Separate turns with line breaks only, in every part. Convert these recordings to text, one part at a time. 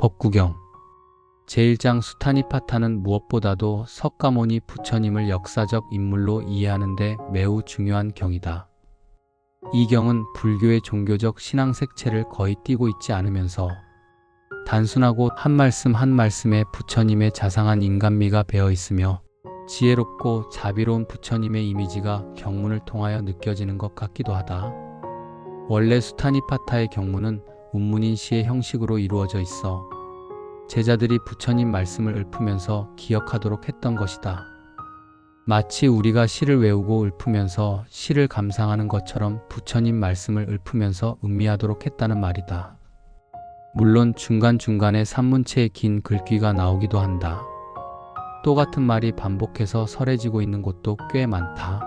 법구경 제1장 수타니파타는 무엇보다도 석가모니 부처님을 역사적 인물로 이해하는데 매우 중요한 경이다. 이 경은 불교의 종교적 신앙 색채를 거의 띠고 있지 않으면서 단순하고 한 말씀 한 말씀에 부처님의 자상한 인간미가 배어 있으며 지혜롭고 자비로운 부처님의 이미지가 경문을 통하여 느껴지는 것 같기도 하다. 원래 수타니파타의 경문은 운문인 시의 형식으로 이루어져 있어 제자들이 부처님 말씀을 읊으면서 기억하도록 했던 것이다. 마치 우리가 시를 외우고 읊으면서 시를 감상하는 것처럼 부처님 말씀을 읊으면서 음미하도록 했다는 말이다. 물론 중간중간에 산문체의 긴 글귀가 나오기도 한다. 또 같은 말이 반복해서 설해지고 있는 곳도 꽤 많다.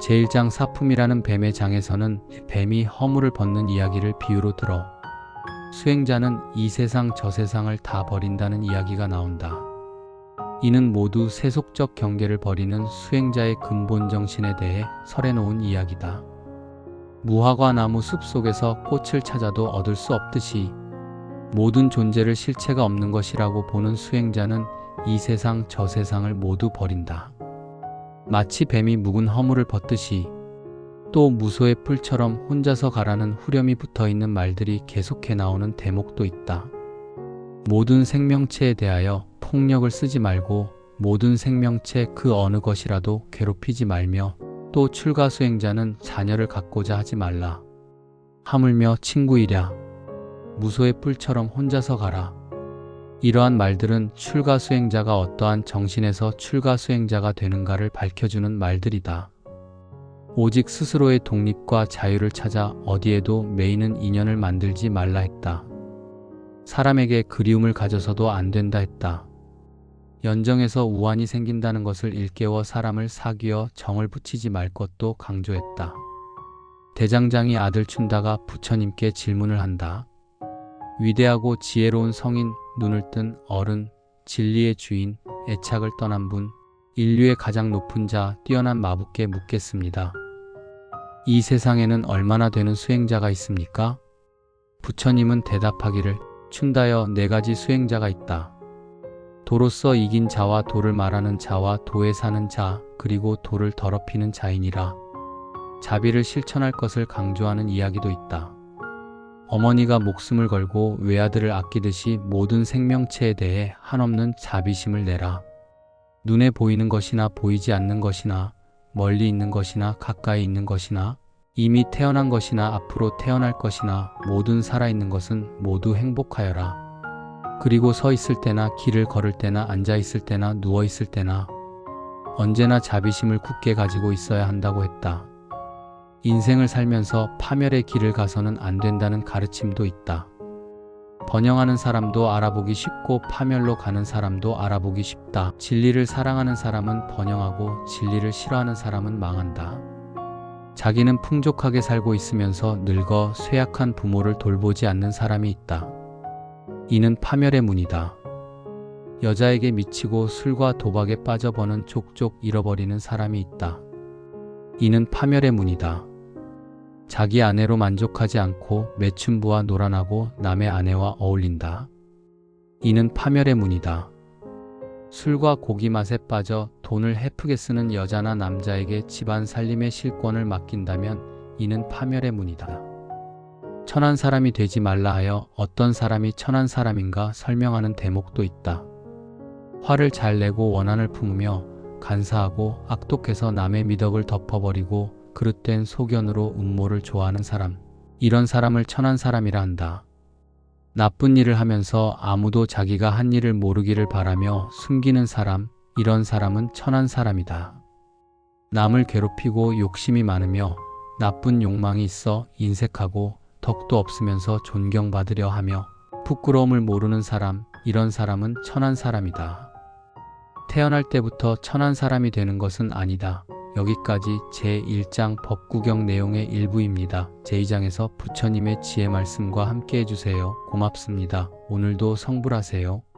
제1장 사품이라는 뱀의 장에서는 뱀이 허물을 벗는 이야기를 비유로 들어 수행자는 이 세상 저 세상을 다 버린다는 이야기가 나온다. 이는 모두 세속적 경계를 버리는 수행자의 근본 정신에 대해 설해놓은 이야기다. 무화과 나무 숲 속에서 꽃을 찾아도 얻을 수 없듯이 모든 존재를 실체가 없는 것이라고 보는 수행자는 이 세상 저 세상을 모두 버린다. 마치 뱀이 묵은 허물을 벗듯이 또 무소의 뿔처럼 혼자서 가라는 후렴이 붙어 있는 말들이 계속해 나오는 대목도 있다. 모든 생명체에 대하여 폭력을 쓰지 말고 모든 생명체 그 어느 것이라도 괴롭히지 말며 또 출가 수행자는 자녀를 갖고자 하지 말라. 하물며 친구이랴. 무소의 뿔처럼 혼자서 가라. 이러한 말들은 출가 수행자가 어떠한 정신에서 출가 수행자가 되는가를 밝혀주는 말들이다. 오직 스스로의 독립과 자유를 찾아 어디에도 매이는 인연을 만들지 말라 했다. 사람에게 그리움을 가져서도 안 된다 했다. 연정에서 우환이 생긴다는 것을 일깨워 사람을 사귀어 정을 붙이지 말 것도 강조했다. 대장장이 아들 춘다가 부처님께 질문을 한다. 위대하고 지혜로운 성인, 눈을 뜬 어른, 진리의 주인, 애착을 떠난 분, 인류의 가장 높은 자, 뛰어난 마부께 묻겠습니다. 이 세상에는 얼마나 되는 수행자가 있습니까? 부처님은 대답하기를 춘다여 네 가지 수행자가 있다. 도로서 이긴 자와 도를 말하는 자와 도에 사는 자 그리고 도를 더럽히는 자이니라. 자비를 실천할 것을 강조하는 이야기도 있다. 어머니가 목숨을 걸고 외아들을 아끼듯이 모든 생명체에 대해 한없는 자비심을 내라. 눈에 보이는 것이나 보이지 않는 것이나 멀리 있는 것이나 가까이 있는 것이나 이미 태어난 것이나 앞으로 태어날 것이나 모든 살아있는 것은 모두 행복하여라. 그리고 서 있을 때나 길을 걸을 때나 앉아 있을 때나 누워 있을 때나 언제나 자비심을 굳게 가지고 있어야 한다고 했다. 인생을 살면서 파멸의 길을 가서는 안 된다는 가르침도 있다. 번영하는 사람도 알아보기 쉽고 파멸로 가는 사람도 알아보기 쉽다. 진리를 사랑하는 사람은 번영하고 진리를 싫어하는 사람은 망한다. 자기는 풍족하게 살고 있으면서 늙어 쇠약한 부모를 돌보지 않는 사람이 있다. 이는 파멸의 문이다. 여자에게 미치고 술과 도박에 빠져버는 족족 잃어버리는 사람이 있다. 이는 파멸의 문이다. 자기 아내로 만족하지 않고 매춘부와 놀아나고 남의 아내와 어울린다. 이는 파멸의 문이다. 술과 고기 맛에 빠져 돈을 헤프게 쓰는 여자나 남자에게 집안 살림의 실권을 맡긴다면 이는 파멸의 문이다. 천한 사람이 되지 말라 하여 어떤 사람이 천한 사람인가 설명하는 대목도 있다. 화를 잘 내고 원한을 품으며 간사하고 악독해서 남의 미덕을 덮어버리고 그릇된 소견으로 음모를 좋아하는 사람. 이런 사람을 천한 사람이라 한다. 나쁜 일을 하면서 아무도 자기가 한 일을 모르기를 바라며 숨기는 사람, 이런 사람은 천한 사람이다. 남을 괴롭히고 욕심이 많으며 나쁜 욕망이 있어 인색하고 덕도 없으면서 존경받으려 하며 부끄러움을 모르는 사람, 이런 사람은 천한 사람이다. 태어날 때부터 천한 사람이 되는 것은 아니다. 여기까지 제1장 법구경 내용의 일부입니다. 제2장에서 부처님의 지혜 말씀과 함께 해주세요. 고맙습니다. 오늘도 성불하세요.